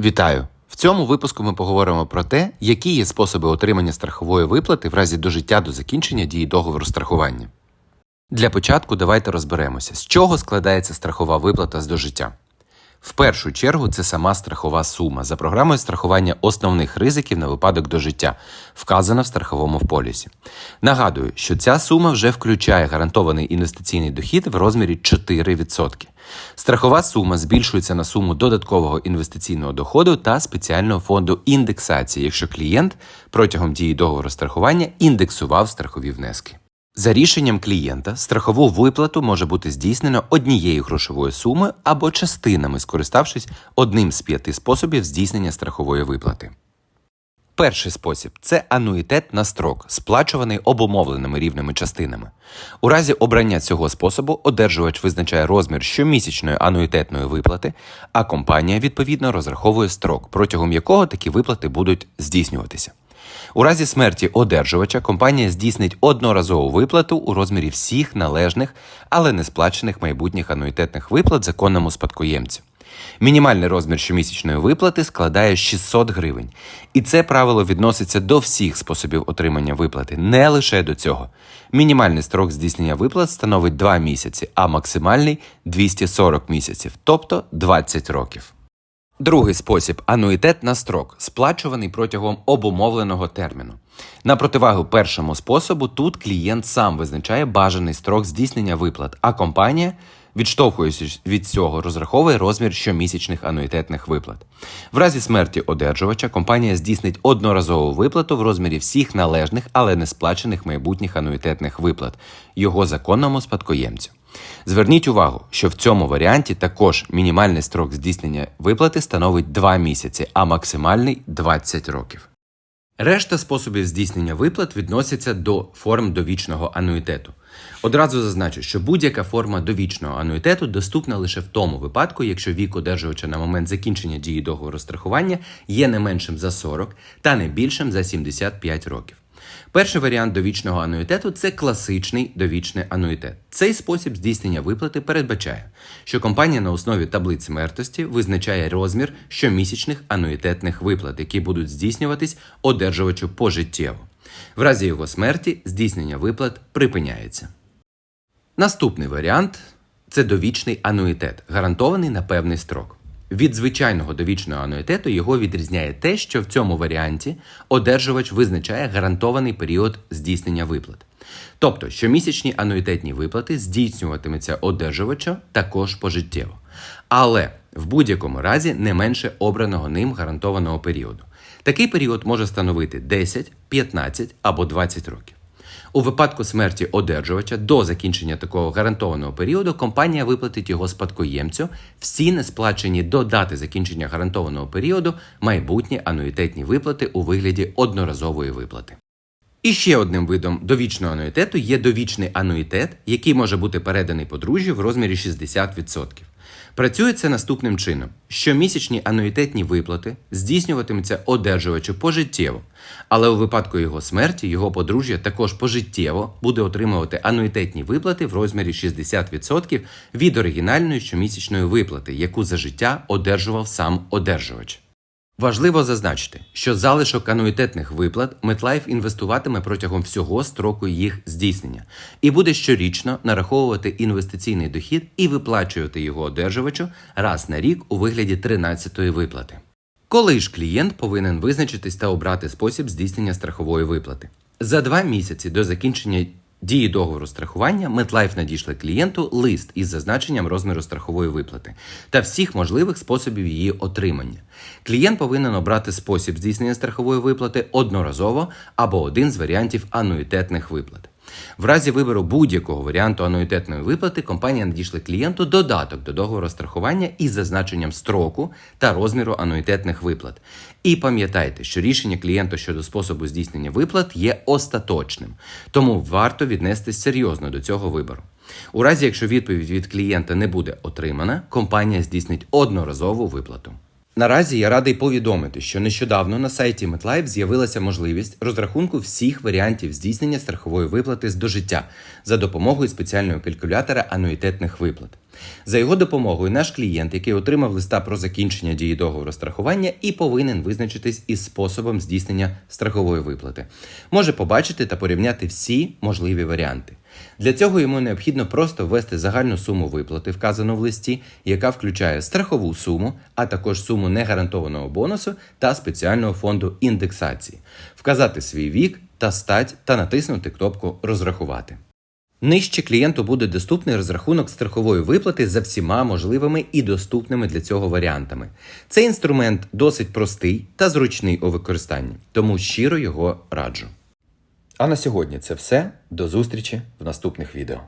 Вітаю! В цьому випуску ми поговоримо про те, які є способи отримання страхової виплати в разі дожиття до закінчення дії договору страхування. Для початку давайте розберемося, з чого складається страхова виплата з дожиття. В першу чергу це сама страхова сума за програмою страхування основних ризиків на випадок дожиття, вказана в страховому полісі. Нагадую, що ця сума вже включає гарантований інвестиційний дохід в розмірі 4%. Страхова сума збільшується на суму додаткового інвестиційного доходу та спеціального фонду індексації, якщо клієнт протягом дії договору страхування індексував страхові внески. За рішенням клієнта страхову виплату може бути здійснено однією грошовою сумою або частинами, скориставшись одним з п'яти способів здійснення страхової виплати. Перший спосіб це ануїтет на строк, сплачуваний обумовленими рівними частинами. У разі обрання цього способу одержувач визначає розмір щомісячної ануїтетної виплати, а компанія відповідно розраховує строк, протягом якого такі виплати будуть здійснюватися. У разі смерті одержувача компанія здійснить одноразову виплату у розмірі всіх належних, але не сплачених майбутніх ануїтетних виплат законному спадкоємцю. Мінімальний розмір щомісячної виплати складає 600 гривень. І це правило відноситься до всіх способів отримання виплати, не лише до цього. Мінімальний строк здійснення виплат становить 2 місяці, а максимальний 240 місяців, тобто 20 років. Другий спосіб ануїтет на строк, сплачуваний протягом обумовленого терміну. На противагу першому способу, тут клієнт сам визначає бажаний строк здійснення виплат, а компанія, відштовхуючись від цього, розраховує розмір щомісячних ануїтетних виплат. В разі смерті одержувача компанія здійснить одноразову виплату в розмірі всіх належних, але не сплачених майбутніх ануїтетних виплат його законному спадкоємцю. Зверніть увагу, що в цьому варіанті також мінімальний строк здійснення виплати становить 2 місяці, а максимальний 20 років. Решта способів здійснення виплат відносяться до форм довічного ануїтету. Одразу зазначу, що будь-яка форма довічного ануїтету доступна лише в тому випадку, якщо вік одержувача на момент закінчення дії договору страхування є не меншим за 40 та не більшим за 75 років. Перший варіант довічного ануїтету це класичний довічний ануїтет. Цей спосіб здійснення виплати передбачає, що компанія на основі таблиць смертності визначає розмір щомісячних ануїтетних виплат, які будуть здійснюватись одержувачу пожиттєво. В разі його смерті здійснення виплат припиняється. Наступний варіант це довічний ануїтет, гарантований на певний строк. Від звичайного довічного ануїтету його відрізняє те, що в цьому варіанті одержувач визначає гарантований період здійснення виплат. Тобто, щомісячні ануїтетні виплати здійснюватимуться одержувачем також пожиттєво. Але в будь-якому разі не менше обраного ним гарантованого періоду. Такий період може становити 10, 15 або 20 років. У випадку смерті одержувача до закінчення такого гарантованого періоду компанія виплатить його спадкоємцю всі несплачені до дати закінчення гарантованого періоду майбутні ануїтетні виплати у вигляді одноразової виплати. І ще одним видом довічного ануїтету є довічний ануїтет, який може бути переданий подружжю в розмірі 60%. Працює це наступним чином: щомісячні ануїтетні виплати здійснюватимуться одержувачу пожиттєво, але у випадку його смерті його подружжя також пожиттєво буде отримувати ануїтетні виплати в розмірі 60% від оригінальної щомісячної виплати, яку за життя одержував сам одержувач. Важливо зазначити, що залишок ануїтетних виплат MetLife інвестуватиме протягом всього строку їх здійснення і буде щорічно нараховувати інвестиційний дохід і виплачувати його одержувачу раз на рік у вигляді 13-ї виплати. Коли ж клієнт повинен визначитись та обрати спосіб здійснення страхової виплати? За два місяці до закінчення дії договору страхування MetLife надійшли клієнту лист із зазначенням розміру страхової виплати та всіх можливих способів її отримання. Клієнт повинен обрати спосіб здійснення страхової виплати одноразово або один з варіантів ануїтетних виплат. В разі вибору будь-якого варіанту ануїтетної виплати компанія надійшли клієнту додаток до договору страхування із зазначенням строку та розміру ануїтетних виплат. І пам'ятайте, що рішення клієнта щодо способу здійснення виплат є остаточним, тому варто віднестись серйозно до цього вибору. У разі, якщо відповідь від клієнта не буде отримана, компанія здійснить одноразову виплату. Наразі я радий повідомити, що нещодавно на сайті MetLife з'явилася можливість розрахунку всіх варіантів здійснення страхової виплати з дожиття за допомогою спеціального калькулятора ануїтетних виплат. За його допомогою наш клієнт, який отримав листа про закінчення дії договору страхування, і повинен визначитись із способом здійснення страхової виплати. Може побачити та порівняти всі можливі варіанти. Для цього йому необхідно просто ввести загальну суму виплати, вказану в листі, яка включає страхову суму, а також суму негарантованого бонусу та спеціального фонду індексації, вказати свій вік та стать та натиснути кнопку Розрахувати. Нижче клієнту буде доступний розрахунок страхової виплати за всіма можливими і доступними для цього варіантами. Цей інструмент досить простий та зручний у використанні, тому щиро його раджу. А на сьогодні це все. До зустрічі в наступних відео.